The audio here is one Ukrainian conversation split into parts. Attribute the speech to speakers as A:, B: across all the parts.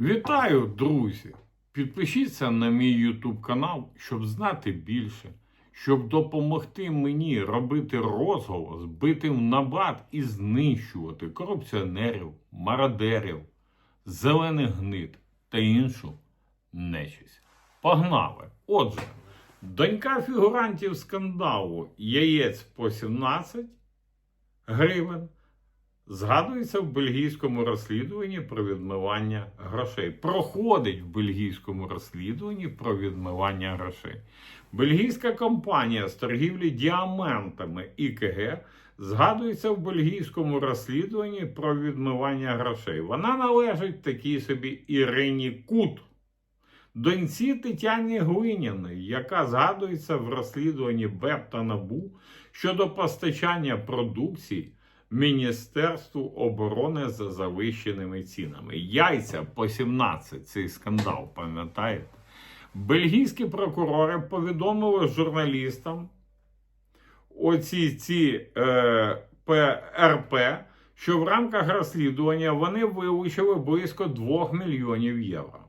A: Вітаю, друзі! Підпишіться на мій YouTube канал, щоб знати більше, щоб допомогти мені робити розголос, бити в набат і знищувати корупціонерів, мародерів, зелених гнид та іншу нечисть. Погнали! Отже, донька фігурантів скандалу яєць по 17 гривень згадується в бельгійському розслідуванні про відмивання грошей. Проходить в бельгійському розслідуванні про відмивання грошей. Бельгійська компанія з торгівлі діамантами ІКГ згадується в бельгійському розслідуванні про відмивання грошей. Вона належить такій собі Ірині Кут. Доньці Тетяні Глиняної, яка згадується в розслідуванні БЕП та НАБУ щодо постачання продукції Міністерству оборони за завищеними цінами. Яйця по 17, цей скандал, пам'ятаєте? Бельгійські прокурори повідомили журналістам оці ці е, ПРП, що в рамках розслідування вони вилучили близько 2 мільйонів євро.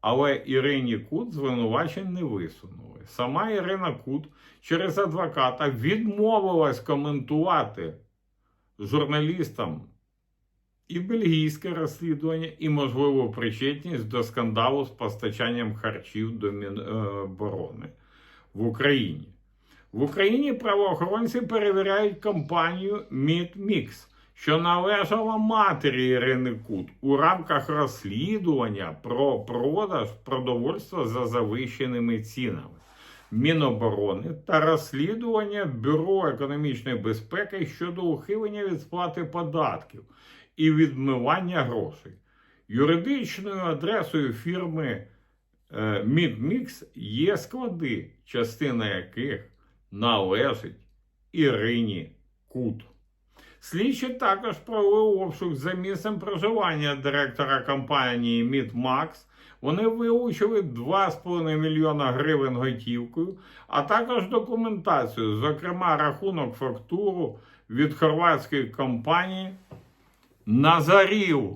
A: Але Ірині Кут звинувачень не висунули. Сама Ірина Кут через адвоката відмовилась коментувати журналістам і бельгійське розслідування, і можливу причетність до скандалу з постачанням харчів до Міноборони в Україні. В Україні правоохоронці перевіряють компанію Мідмікс, що належала матері Ірини Кут у рамках розслідування про продаж продовольства за завищеними цінами. Міноборони та розслідування Бюро економічної безпеки щодо ухилення від сплати податків і відмивання грошей. Юридичною адресою фірми е, Мідмікс є склади, частина яких належить Ірині Кут. Слідчі також провели обшук за місцем проживання директора компанії Мідмакс. Вони вилучили 2,5 мільйона гривень готівкою, а також документацію, зокрема рахунок фактуру від хорватської компанії Назарів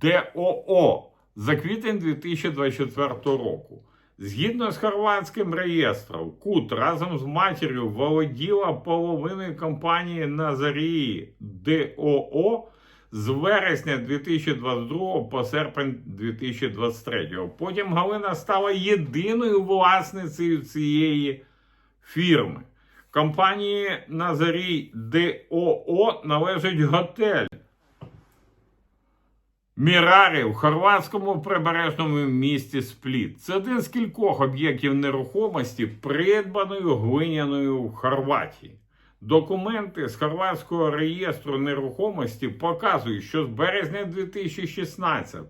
A: ДОО за квітень 2024 року. Згідно з хорватським реєстром, Кут разом з матір'ю володіла половиною компанії Назарії ДОО з вересня 2022 по серпень 2023. Потім Галина стала єдиною власницею цієї фірми. Компанії Назарій ДОО належить готель Мірарі в хорватському прибережному місті Спліт. Це один з кількох об'єктів нерухомості, придбаною глиняною в Хорватії. Документи з хорватського реєстру нерухомості показують, що з березня 2016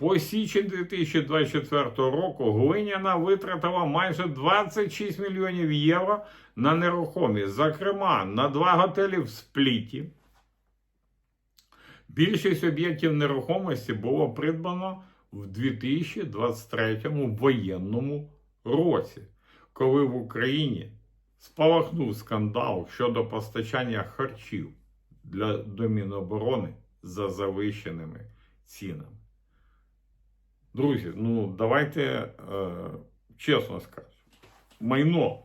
A: по січень 2024 року Глиняна витратила майже 26 мільйонів євро на нерухомість, зокрема на два готелі в Спліті. Більшість об'єктів нерухомості було придбано в 2023 воєнному році, коли в Україні спалахнув скандал щодо постачання харчів для Міноборони за завищеними цінами. Друзі, ну давайте е, чесно скажемо. Майно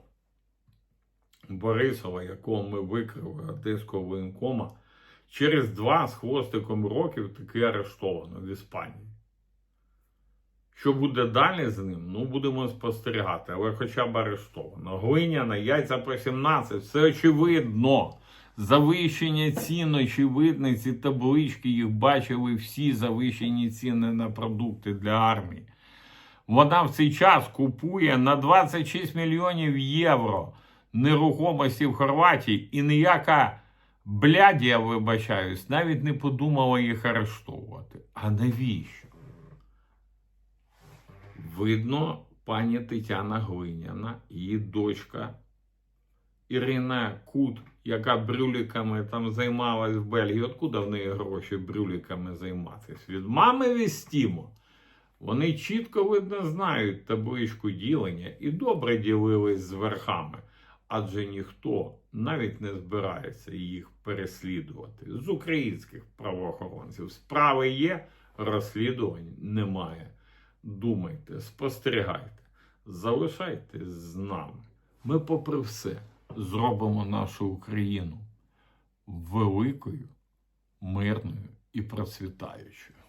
A: Борисова, якого ми викрили Одеського воєнкома, через два з хвостиком років таки арештовано в Іспанії. Що буде далі з ним? Ну, будемо спостерігати, але хоча б арештовано. Глиняна, яйця по 17, все очевидно. Завищення цін, очевидно, ці таблички, їх бачили всі завищені ціни на продукти для армії. Вона в цей час купує на 26 мільйонів євро нерухомості в Хорватії і ніяка бляді, я вибачаюсь, навіть не подумала їх арештовувати. А навіщо? Видно, пані Тетяна Глиняна, її дочка Ірина Кут, яка брюліками там займалась в Бельгії. Откуда в неї гроші брюліками займатися? Від мами вістімо. Вони чітко, видно, знають табличку ділення і добре ділились з верхами, адже ніхто навіть не збирається їх переслідувати. З українських правоохоронців справи є, розслідувань немає. Думайте, спостерігайте, залишайтесь з нами. Ми, попри все, зробимо нашу Україну великою, мирною і процвітаючою.